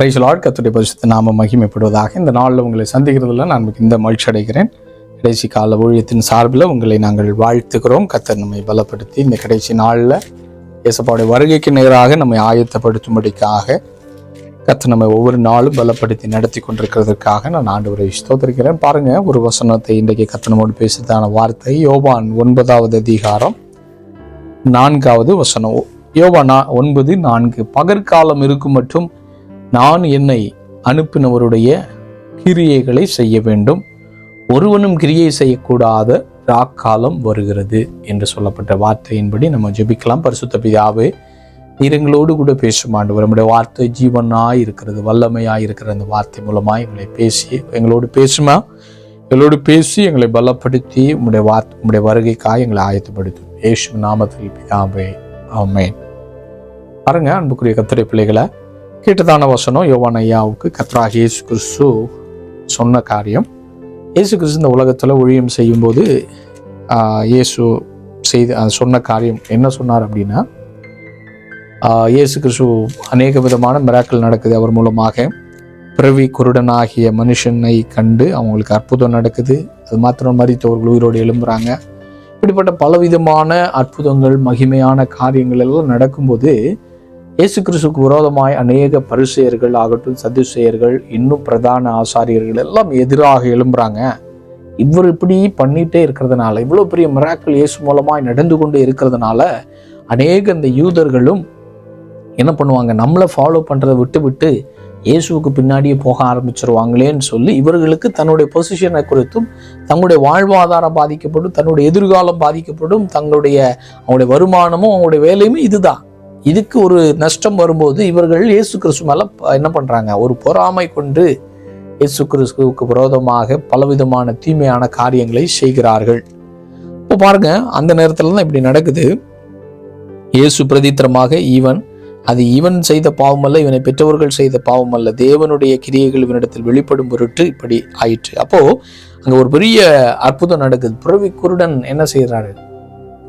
Price கத்துடைய பரிசுத்த நாம மகிமைப்படுவதாக. இந்த நாளில் உங்களை சந்திக்கிறதுல நான் இந்த மகிழ்ச்சி அடைகிறேன். கடைசி கால ஊழியத்தின் சார்பில் உங்களை நாங்கள் வாழ்த்துகிறோம். கத்தர் நம்மை பலப்படுத்தி இந்த கடைசி நாளில் இயேசப்பாவுடைய வருகைக்கு நேராக நம்மை ஆயத்தப்படுத்தும்படிக்காக கத்தர் நம்மை ஒவ்வொரு நாளும் பலப்படுத்தி நடத்தி கொண்டிருக்கிறதுக்காக நான் ஆண்டவரை ஸ்தோத்திருக்கிறேன். பாருங்கள் ஒரு வசனத்தை இன்றைக்கு கத்தனமோடு பேசுறதான வார்த்தை யோபான் ஒன்பதாவது அதிகாரம் நான்காவது வசனம். யோபா நா ஒன்பது நான்கு பகற்காலம் இருக்கும் மற்றும் நான் என்னை அனுப்பினவருடைய கிரியைகளை செய்ய வேண்டும். ஒருவனும் கிரியை செய்யக்கூடாத ராக்காலம் வருகிறது என்று சொல்லப்பட்ட வார்த்தையின்படி நம்ம ஜெபிக்கலாம். பரிசுத்த பிதாவே நீரங்களோடு கூட பேசும் ஆண்டவர் நம்முடைய வார்த்தை ஜீவனாய் இருக்கிறது வல்லமையாய் இருக்கிற அந்த வார்த்தை மூலமாக எங்களை பேசி எங்களோடு பேசுமா? எங்களோடு பேசி எங்களை பலப்படுத்தி உங்களுடைய வார்த்தை உங்களுடைய வருகைக்காக எங்களை ஆயத்தப்படுத்தும். ஏசு நாமத்தில் பிதாவே ஆமென். பாருங்க அன்புக்குரிய கத்திரை பிள்ளைகளை கேட்டதான வசனம் யோவான் ஐயாவுக்கு கத்ராக இயேசு கிறிஸ்து சொன்ன காரியம். இயேசு கிறிஸ்து இந்த உலகத்தில் ஊழியம் செய்யும்போது இயேசு செய்த சொன்ன காரியம் என்ன சொன்னார் அப்படின்னா இயேசு கிறிஸ்து அநேக விதமான மிராக்கள் நடக்குது அவர் மூலமாக. பிறவி குருடனாகிய மனுஷனை கண்டு அவங்களுக்கு அற்புதம் நடக்குது. அது மாத்திரம் மறித்தவர்கள் உயிரோடு எழும்புறாங்க. இப்படிப்பட்ட பலவிதமான அற்புதங்கள் மகிமையான காரியங்கள் எல்லாம் நடக்கும்போது இயேசு கிறிஸ்துக்கு விரோதமாய் அநேக பரிசெயர்கள் ஆகட்டும் சதுசெயர்கள் இன்னும் பிரதான ஆசாரியர்கள் எல்லாம் எதிராக எழும்புறாங்க. இவர் இப்படி பண்ணிட்டே இருக்கிறதுனால இவ்வளோ பெரிய மிராக்கள் இயேசு மூலமாய் நடந்து கொண்டு இருக்கிறதுனால அநேக இந்த யூதர்களும் என்ன பண்ணுவாங்க நம்மளை ஃபாலோ பண்ணுறதை விட்டு விட்டு இயேசுவுக்கு பின்னாடியே போக ஆரம்பிச்சிருவாங்களேன்னு சொல்லி இவர்களுக்கு தன்னுடைய பொசிஷனை குறித்தும் தங்களுடைய வாழ்வாதாரம் பாதிக்கப்படும் தன்னுடைய எதிர்காலம் பாதிக்கப்படும் தங்களுடைய அவங்களுடைய வருமானமும் அவங்களுடைய வேலையுமே இதுதான். இதுக்கு ஒரு நஷ்டம் வரும்போது இவர்கள் இயேசு கிறிஸ்து மேலே என்ன பண்ணுறாங்க ஒரு பொறாமை கொண்டு இயேசு கிறிஸ்துவுக்கு விரோதமாக பலவிதமான தீமையான காரியங்களை செய்கிறார்கள். இப்போ பாருங்க அந்த நேரத்தில் தான் இப்படி நடக்குது. இயேசு பிரதித்திரமாக ஈவன் அது இவன் செய்த பாவம் அல்ல இவனை பெற்றவர்கள் செய்த பாவம் அல்ல தேவனுடைய கிரியைகள் இவனிடத்தில் வெளிப்படும் பொருட்டு இப்படி ஆயிற்று. அப்போ அங்க ஒரு பெரிய அற்புதம் நடக்குது. பிறவி குருடன் என்ன செய்கிறாரு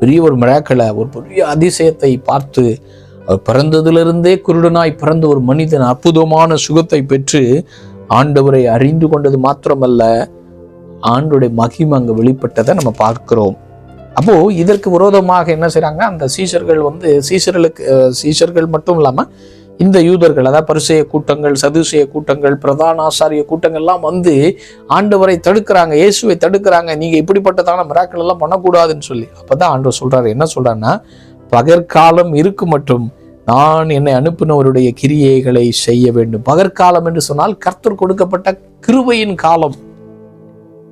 பெரிய ஒரு மிராக்களை ஒரு பெரிய அதிசயத்தை பார்த்து அவர் பிறந்ததிலிருந்தே குருடனாய் பிறந்த ஒரு மனிதன் அற்புதமான சுகத்தை பெற்று ஆண்டவரை அறிந்து கொண்டது மாத்திரமல்ல ஆண்டுடைய மகிமை அங்கே வெளிப்பட்டதை நம்ம பார்க்கிறோம். அப்போ இதற்கு விரோதமாக என்ன செய்கிறாங்க அந்த சீஷர்கள் வந்து சீஷர்களுக்கு சீசர்கள் சீஷர்கள் மட்டும் இல்லாம இந்த யூதர்கள் அதாவது பரிசெய கூட்டங்கள் சதுசேய கூட்டங்கள் பிரதான ஆசாரிய கூட்டங்கள்லாம் வந்து ஆண்டவரை தடுக்கிறாங்க இயேசுவை தடுக்கிறாங்க நீங்கள் இப்படிப்பட்டதான மிராக்கள் எல்லாம் பண்ணக்கூடாதுன்னு சொல்லி. அப்பதான் ஆண்டவர் சொல்கிறாரு என்ன சொல்கிறாருன்னா பகற்காலம் இருக்கு மட்டும் நான் என்னை அனுப்பினவருடைய கிரியைகளை செய்ய வேண்டும். பகற்காலம் என்று சொன்னால் கர்த்தர் கொடுக்கப்பட்ட கிருபையின் காலம்.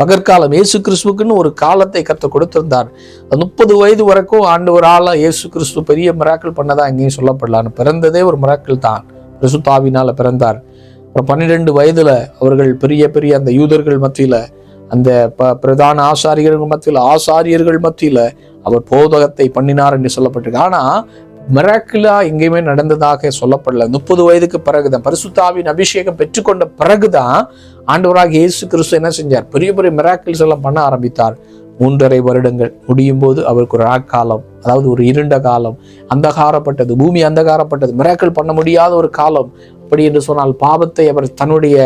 பகற்காலம் இயேசு கிறிஸ்துவுக்குன்னு ஒரு காலத்தை கத்த கொடுத்திருந்தார். முப்பது வயது வரைக்கும் ஆண்டு ஒரு ஆளாக இயேசு கிறிஸ்து பெரிய மிராக்கள் பண்ணதா எங்கேயும் சொல்லப்படலான்னு பிறந்ததே ஒரு மிராக்கள் தான். பிரசுத்தாவினால பிறந்தார். அப்புறம் பன்னிரெண்டு வயதுல அவர்கள் பெரிய பெரிய அந்த யூதர்கள் மத்தியில அந்த ப பிரதான ஆசாரியர்கள் மத்தியில் ஆசாரியர்கள் மத்தியில அவர் போதகத்தை பண்ணினார் என்று சொல்லப்பட்டிருக்கு. ஆனா மிராக்கிளா எங்கேயுமே நடந்ததாக சொல்லப்படல. முப்பது வயதுக்கு பிறகுதான் பரிசுத்தாவின் அபிஷேகம் பெற்றுக்கொண்ட பிறகுதான் ஆண்டவராக இயேசு கிறிஸ்து என்ன செஞ்சார்? பெரிய பெரிய மிராக்கிள்ஸ் எல்லாம் பண்ண ஆரம்பித்தார். மூன்றரை வருடங்கள் முடியும் போது அவருக்கு ஒரு ராக்காலம் அதாவது ஒரு இருண்ட காலம் அந்தகாரப்பட்டது பூமி அந்தகாரப்பட்டது மிராக்கள் பண்ண முடியாத ஒரு காலம். அப்படி என்று சொன்னால் பாவத்தை அவர் தன்னுடைய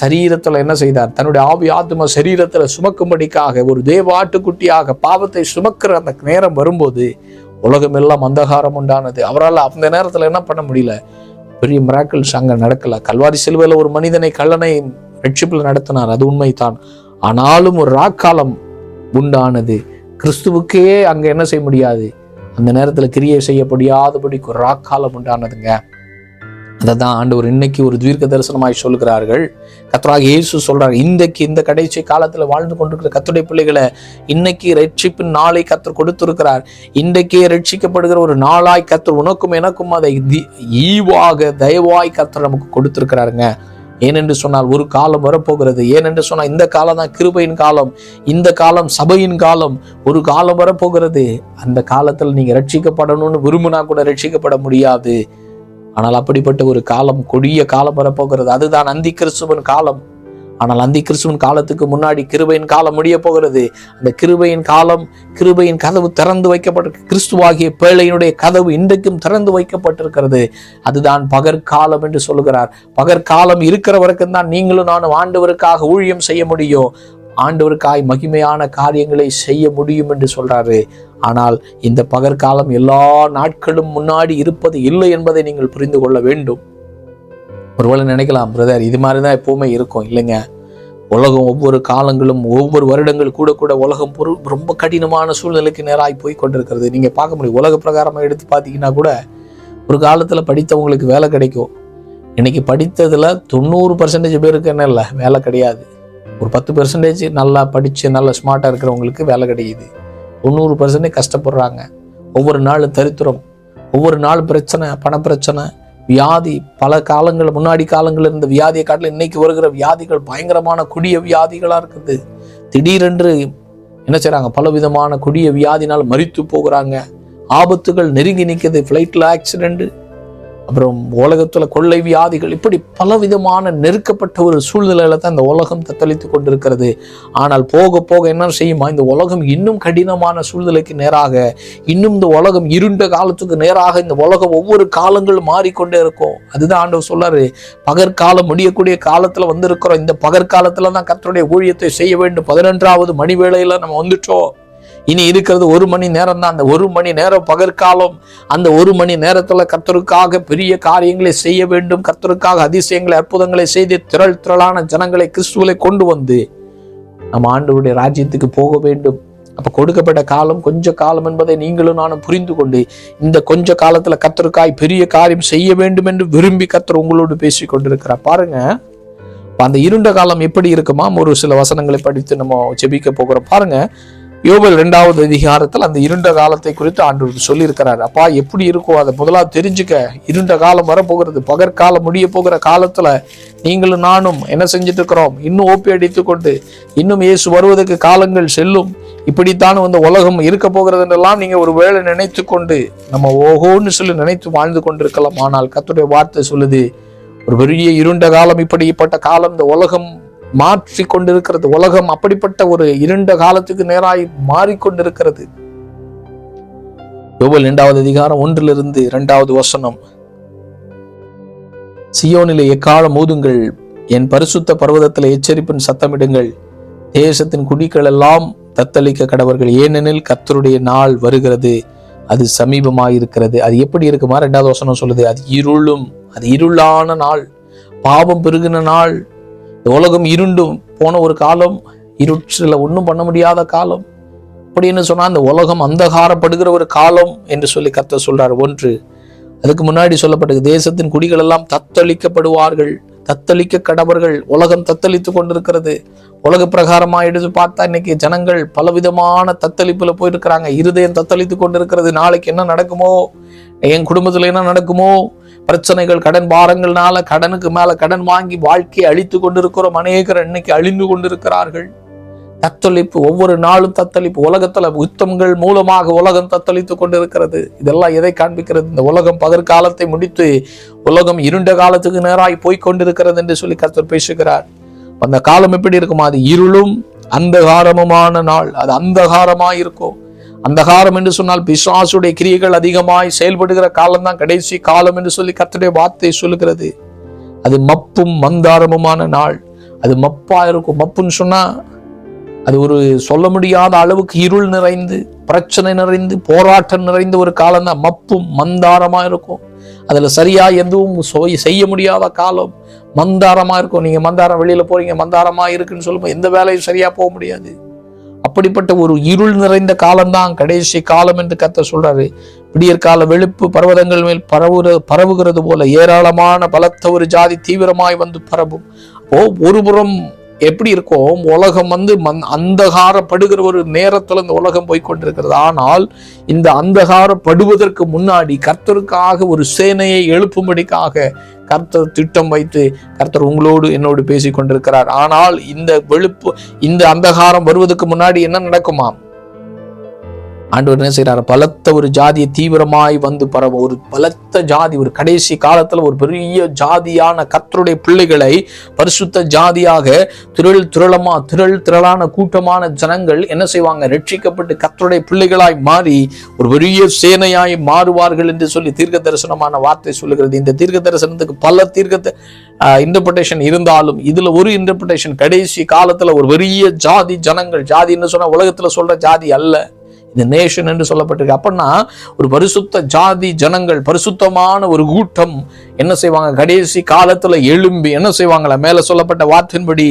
சரீரத்துல என்ன செய்தார்? தன்னுடைய ஆவி ஆத்மா சரீரத்துல சுமக்கும்படிக்காக ஒரு தேவாட்டுக்குட்டியாக பாவத்தை சுமக்கிற அந்த நேரம் வரும்போது உலகம் எல்லாம் அந்தகாரம் உண்டானது. அவரால் அந்த நேரத்தில் என்ன பண்ண முடியல? பெரிய மிராக்கிள்ஸ் அங்க நடக்கல. கல்வாரி செல்வையில் ஒரு மனிதனை கல்லனை ரட்சிப்பில் நடத்தினார். அது உண்மைதான். ஆனாலும் ஒரு ராக்காலம் உண்டானது. கிறிஸ்துவுக்கே அங்க என்ன செய்ய முடியாது? அந்த நேரத்துல கிரியை செய்ய முடியாதபடிக்கு ஒரு ராக்காலம் உண்டானதுங்க. அதை தான் ஆண்டவர் இன்னைக்கு ஒரு தீர்க்க தரிசனமாய் சொல்கிறார்கள் கத்தராக இயேசு சொல்றாரு இன்றைக்கு இந்த கடைசி காலத்துல வாழ்ந்து கொண்டிருக்கிற கத்துடைய பிள்ளைகளை இன்னைக்கு ரட்சிப்பின் நாளை கத்தர் கொடுத்திருக்கிறார். இன்றைக்கே ரட்சிக்கப்படுகிற ஒரு நாளாய் கத்தர் உனக்கும் எனக்கும் அதை ஈவாக தயவாய் கத்தர் நமக்கு கொடுத்திருக்கிறாருங்க. ஏனென்று சொன்னால் ஒரு காலம் வரப்போகிறது. ஏனென்று சொன்னால் இந்த காலம் தான் கிருபையின் காலம் இந்த காலம் சபையின் காலம். ஒரு காலம் வரப்போகிறது. அந்த காலத்தில் நீங்கள் ரட்சிக்கப்படணும்னு விரும்பினா கூட ரட்சிக்கப்பட முடியாது. ஆனால் அப்படிப்பட்ட ஒரு காலம் கொடிய காலம் வரப்போகிறது. அதுதான் அந்தி கிறிஸ்துவன் காலம். ஆனால் அந்தி கிறிஸ்துவின் காலத்துக்கு முன்னாடி கிருபையின் காலம் முடிய போகிறது. அந்த கிருபையின் காலம் கிருபையின் கதவு திறந்து வைக்கப்பட்டிருக்கு கிறிஸ்துவாகிய பேழையினுடைய கதவு இன்றைக்கும் திறந்து வைக்கப்பட்டிருக்கிறது. அதுதான் பகற்காலம் என்று சொல்லுகிறார். பகற்காலம் இருக்கிற வரைக்கும் தான் நீங்களும் நானும் ஆண்டவருக்காக ஊழியம் செய்ய முடியும். ஆண்டவருக்காய் மகிமையான காரியங்களை செய்ய முடியும் என்று சொல்றாரு. ஆனால் இந்த பகற்காலம் எல்லா நாட்களும் முன்னாடி இருப்பது இல்லை என்பதை நீங்கள் புரிந்து கொள்ள வேண்டும். ஒருவேளை நினைக்கலாம் பிரதர் இது மாதிரி தான் எப்பவுமே இருக்கும் இல்லைங்க? உலகம் ஒவ்வொரு காலங்களும் ஒவ்வொரு வருடங்கள் கூட கூட உலகம் பொரு ரொம்ப கடினமான சூழ்நிலைக்கு நேராகி போய் கொண்டிருக்கிறது. நீங்கள் பார்க்க முடியும். உலக பிரகாரமாக எடுத்து பார்த்தீங்கன்னா கூட ஒரு காலத்தில் படித்தவங்களுக்கு வேலை கிடைக்கும். இன்னைக்கு படித்ததில் தொண்ணூறு பர்சன்டேஜ் பேருக்கு என்ன இல்லை? வேலை கிடையாது. ஒரு பத்து பர்சன்டேஜ் நல்லா படித்து நல்லா ஸ்மார்ட்டாக இருக்கிறவங்களுக்கு வேலை கிடைக்குது. தொண்ணூறு பர்சன்டேஜ் கஷ்டப்படுறாங்க. ஒவ்வொரு நாள் தரித்திரம் ஒவ்வொரு நாள் பிரச்சனை பணப்பிரச்சனை வியாதி பல காலங்கள் முன்னாடி காலங்கள் இருந்த வியாதியை காட்டில் இன்னைக்கு வருகிற வியாதிகள் பயங்கரமான கொடிய வியாதிகளாக இருக்குது. திடீரென்று என்ன செய்கிறாங்க பல விதமான கொடிய வியாதினால் மறித்து போகிறாங்க. ஆபத்துகள் நெருங்கி நிற்குது. ஃப்ளைட்டில் ஆக்சிடென்ட் அப்புறம் உலகத்துல கொள்ளை வியாதிகள் இப்படி பலவிதமான நெருக்கப்பட்ட ஒரு சூழ்நிலையில தான் இந்த உலகம் தத்தளித்து கொண்டிருக்கிறது. ஆனால் போக போக என்ன செய்யுமா? இந்த உலகம் இன்னும் கடினமான சூழ்நிலைக்கு நேராக இன்னும் இந்த உலகம் இருண்ட காலத்துக்கு நேராக இந்த உலகம் ஒவ்வொரு காலங்களும் மாறிக்கொண்டே இருக்கும். அதுதான் ஆண்டவர் சொல்லாரு பகற்காலம் முடியக்கூடிய காலத்துல வந்திருக்கிறோம். இந்த பகற்காலத்துல தான் கத்தருடைய ஊழியத்தை செய்ய வேண்டும். பதினொன்றாவது மணி வேளையில நம்ம வந்துட்டோம். இனி இருக்கிறது ஒரு மணி நேரம் தான் அந்த ஒரு மணி நேரம் பகற்காலம் அந்த ஒரு மணி நேரத்தில் கத்தருக்காக பெரிய காரியங்களை செய்ய வேண்டும். கத்தருக்காக அதிசயங்களை அற்புதங்களை செய்து திரள் திரளான ஜனங்களை கிறிஸ்துவலை கொண்டு வந்து நம்ம ஆண்டவருடைய ராஜ்யத்துக்கு போக வேண்டும். அப்போ கொடுக்கப்பட்ட காலம் கொஞ்ச காலம் என்பதை நீங்களும் நானும் புரிந்து கொண்டு இந்த கொஞ்ச காலத்தில் கத்தருக்காய் பெரிய காரியம் செய்ய வேண்டும் என்று விரும்பி கத்தர் உங்களோடு பேசி கொண்டிருக்கிறார். பாருங்க. அந்த இருண்ட காலம் எப்படி இருக்குமா? ஒரு சில வசனங்களை படித்து நம்ம செபிக்க போகிறோம். பாருங்க. யோபல் ரெண்டாவது அதிகாரத்தில் அந்த இருண்ட காலத்தை குறித்து ஆண்டு சொல்லியிருக்கிறார். அப்பா எப்படி இருக்கும் அதை முதலாவது தெரிஞ்சுக்க. இருண்ட காலம் வரப்போகிறது. பகற்காலம் முடிய போகிற காலத்தில் நீங்களும் நானும் என்ன செஞ்சுட்டு இருக்கிறோம் இன்னும் ஓப்பி அடித்து கொண்டு இன்னும் இயேசு வருவதற்கு காலங்கள் செல்லும். இப்படித்தான் வந்து உலகம் இருக்க போகிறது என்றெல்லாம் ஒரு வேளை நினைத்து கொண்டு நம்ம ஓஹோன்னு சொல்லி நினைத்து வாழ்ந்து கொண்டிருக்கலாம். ஆனால் கத்துடைய வார்த்தை சொல்லுது ஒரு பெரிய இருண்ட காலம் இப்படிப்பட்ட காலம் இந்த உலகம் மாற்றி கொண்டிருக்கிறது உலகம் அப்படிப்பட்ட ஒரு இருண்ட காலத்துக்கு நேராய் மாறிக்கொண்டிருக்கிறது. யோபல் இரண்டாவது அதிகாரம் ஒன்றிலிருந்து இரண்டாவது வசனம். சியோனிலே எக்காலம் ஊதுங்கள் என் பரிசுத்த பர்வதத்தில் எச்சரிப்பின் சத்தமிடுங்கள். தேசத்தின் குடிகள் எல்லாம் தத்தளிக்க கடவர்கள் ஏனெனில் கத்தருடைய நாள் வருகிறது. அது சமீபமாயிருக்கிறது. அது எப்படி இருக்குமா? ரெண்டாவது வசனம் சொல்லுது அது இருளும் அது இருளான நாள். பாவம் பெருகின நாள். உலகம் இருண்டும் போன ஒரு காலம் இருட்டில் ஒன்றும் பண்ண முடியாத காலம். அப்படின்னு சொன்னால் இந்த உலகம் அந்தகாரப்படுகிற ஒரு காலம் என்று சொல்லி கத்த சொல்றார். ஒன்று அதுக்கு முன்னாடி சொல்லப்பட்டது தேசத்தின் குடிகள் எல்லாம் தத்தளிக்கப்படுவார்கள் தத்தளிக்க கடவர்கள் உலகம் தத்தளித்து கொண்டிருக்கிறது. உலக பிரகாரமாக எடுத்து பார்த்தா இன்னைக்கு ஜனங்கள் பலவிதமான தத்தளிப்பில் போயிருக்கிறாங்க. இருதயம் தத்தளித்து கொண்டிருக்கிறது. நாளைக்கு என்ன நடக்குமோ? என் குடும்பத்தில் என்ன நடக்குமோ? பிரச்சனைகள் கடன் பாரங்கள்னால கடனுக்கு மேல கடன் வாங்கி வாழ்க்கையை அழித்து கொண்டிருக்கிறோம். அநேகர் இன்னைக்கு அழிந்து கொண்டிருக்கிறார்கள்? தத்தளிப்பு ஒவ்வொரு நாளும் தத்தளிப்பு. உலகத்துல யுத்தங்கள் மூலமாக உலகம் தத்தளித்து கொண்டிருக்கிறது. இதெல்லாம் எதை காண்பிக்கிறது? இந்த உலகம் பகற்காலத்தை முடித்து உலகம் இருண்ட காலத்துக்கு நேராய் போய் கொண்டிருக்கிறது என்று சொல்லி கத்தர் பேசுகிறார். அந்த காலம் எப்படி இருக்குமா? அது இருளும் அந்தகாரமுமான நாள். அது அந்தகாரமாக இருக்கும் அந்தகாரம் என்று சொன்னால் பிசாசுடைய கிரியைகள் அதிகமாய் செயல்படுகிற காலம்தான் கடைசி காலம் என்று சொல்லி கத்துடைய வார்த்தை சொல்லுகிறது. அது மப்பும் மந்தாரமுமான நாள். அது மப்பா இருக்கும். மப்புன்னு சொன்னா அது ஒரு சொல்ல முடியாத அளவுக்கு இருள் நிறைந்து பிரச்சனை நிறைந்து போராட்டம் நிறைந்த ஒரு காலம் தான் மப்பும் மந்தாரமா இருக்கும். அதுல சரியா எதுவும் செய்ய முடியாத காலம் மந்தாரமா இருக்கும். நீங்க மந்தாரம் வெளியில போறீங்க மந்தாரமா இருக்குன்னு சொல்லும்போது எந்த வேலையும் சரியா போக முடியாது. அப்படிப்பட்ட ஒரு இருள் நிறைந்த காலம்தான் கடைசி காலம் என்று கத்த சொல்றாரு. விடியற் கால வெளுப்பு பர்வதங்கள் மேல் பரவுற பரவுகிறது போல ஏராளமான பலத்த ஒரு ஜாதி தீவிரமாய் வந்து பரவும். ஓ ஒருபுறம் எப்படி இருக்கும் உலகம் வந்து மந் அந்தகாரப்படுகிற ஒரு நேரத்தில் இந்த உலகம் போய்கொண்டிருக்கிறது ஆனால் இந்த அந்தகாரப்படுவதற்கு முன்னாடி கர்த்தருக்காக ஒரு சேனையை எழுப்பும்படிக்காக கர்த்தர் திட்டம் வைத்து கர்த்தர் உங்களோடு என்னோடு பேசி கொண்டிருக்கிறார் ஆனால் இந்த வெளுப்பு இந்த அந்தகாரம் வருவதற்கு முன்னாடி என்ன நடக்குமா ஆண்டவர் என்ன செய்கிறார் பலத்த ஒரு ஜாதியை தீவிரமாய் வந்து பரவ ஒரு பலத்த ஜாதி ஒரு கடைசி காலத்தில் ஒரு பெரிய ஜாதியான கத்தருடைய பிள்ளைகளை பரிசுத்த ஜாதியாக திரள் திரளமா திரள் திரளான கூட்டமான ஜனங்கள் என்ன செய்வாங்க? ரட்சிக்கப்பட்டு கத்தருடைய பிள்ளைகளாய் மாறி ஒரு பெரிய சேனையாய் மாறுவார்கள் என்று சொல்லி தீர்க்க தரிசனமான வார்த்தை சொல்லுகிறது. இந்த தீர்க்க தரிசனத்துக்கு பல தீர்க்க இன்டர்பிரேஷன் இருந்தாலும் இதுல ஒரு இன்டர்பிரேஷன் கடைசி காலத்துல ஒரு பெரிய ஜாதி ஜனங்கள் ஜாதின்னு சொன்னா உலகத்துல சொல்ற ஜாதி அல்ல. இந்த நேஷன் என்று சொல்லப்பட்டிருக்கு. அப்படின்னா ஒரு பரிசுத்த ஜாதி ஜனங்கள் பரிசுத்தமான ஒரு கூட்டம் என்ன செய்வாங்க? கடைசி காலத்துல எழும்பி என்ன செய்வாங்களா? மேல சொல்லப்பட்ட வார்த்தையின்படி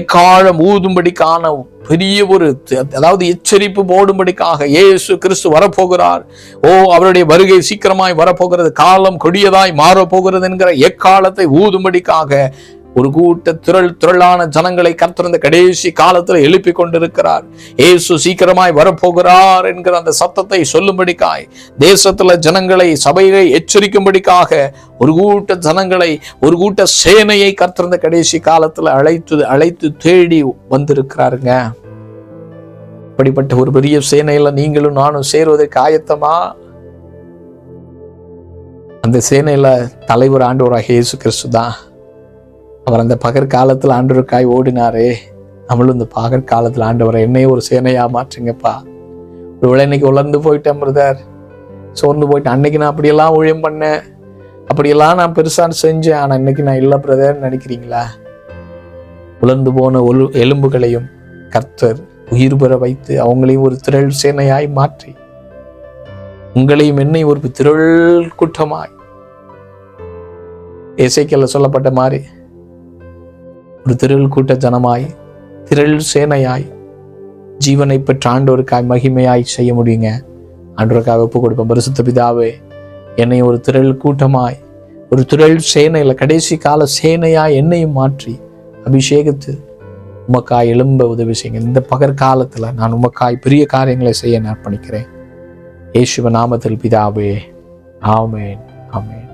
எக்காலம் ஊதும்படிக்கான பெரிய ஒரு அதாவது எச்சரிப்பு போடும்படிக்காக ஏசு கிறிஸ்து வரப்போகிறார். ஓ அவருடைய வருகை சீக்கிரமாய் வரப்போகிறது. காலம் கொடியதாய் மாறப்போகிறது என்கிற எக்காலத்தை ஊதும்படிக்காக ஒரு கூட்ட திரள் திரளான ஜனங்களை கத்திருந்த கடைசி காலத்தில் எழுப்பி கொண்டிருக்கிறார். ஏசு சீக்கிரமாய் வரப்போகிறார் என்கிற அந்த சத்தத்தை சொல்லும்படிக்காய் தேசத்துல ஜனங்களை சபையை எச்சரிக்கும்படிக்காக ஒரு கூட்ட ஜனங்களை ஒரு கூட்ட சேனையை கத்திருந்த கடைசி காலத்துல அழைத்து அழைத்து தேடி வந்திருக்கிறாருங்க. அப்படிப்பட்ட ஒரு பெரிய சேனையில நீங்களும் நானும் சேருவதற்கு ஆயத்தமா? அந்த சேனையில தலைவர் ஆண்டவராக இயேசு கிறிஸ்து தான். அவர் அந்த பகற்காலத்தில் ஆண்டவருக்காய் ஓடினாரே. நம்மளும் இந்த பகற்காலத்தில் ஆண்டவரை என்னையும் ஒரு சேனையாக மாற்றுங்கப்பா. ஒரு இன்னைக்கு உலர்ந்து போயிட்டேன் பிரதர் சோர்ந்து போயிட்டேன். அன்னைக்கு நான் அப்படியெல்லாம் ஊழியம் பண்ணேன். அப்படியெல்லாம் நான் பெருசாக செஞ்சேன். ஆனால் இன்னைக்கு நான் இல்லை பிரதர்னு நினைக்கிறீங்களா? உலர்ந்து போன ஒலு எலும்புகளையும் கர்த்தர் உயிர் பெற வைத்து அவங்களையும் ஒரு திரள் சேனையாய் மாற்றி. உங்களையும் என்னை ஒரு திரள் கூட்டமாய். இசைக்கல்ல சொல்லப்பட்ட மாதிரி ஒரு திரள் கூட்ட ஜனமாய் திரள் சேனையாய் ஜீவனை பெற்ற ஆண்டோருக்காய் மகிமையாய் செய்ய முடியுங்க. ஆண்டோருக்காக ஒப்பு கொடுப்பேன் பரிசுத்த பிதாவே என்னை ஒரு திரள் கூட்டமாய் ஒரு திரள் சேனையில் கடைசி கால சேனையாய் என்னையும் மாற்றி அபிஷேகித்து உமக்காய் எழும்ப உதவி செய்யுங்க. இந்த பகற்காலத்தில் நான் உமக்காய் பெரிய காரியங்களை செய்ய நான் அர்ப்பணிக்கிறேன். இயேசுவ நாமத்தில் பிதாவே ஆமேன் ஆமேன்.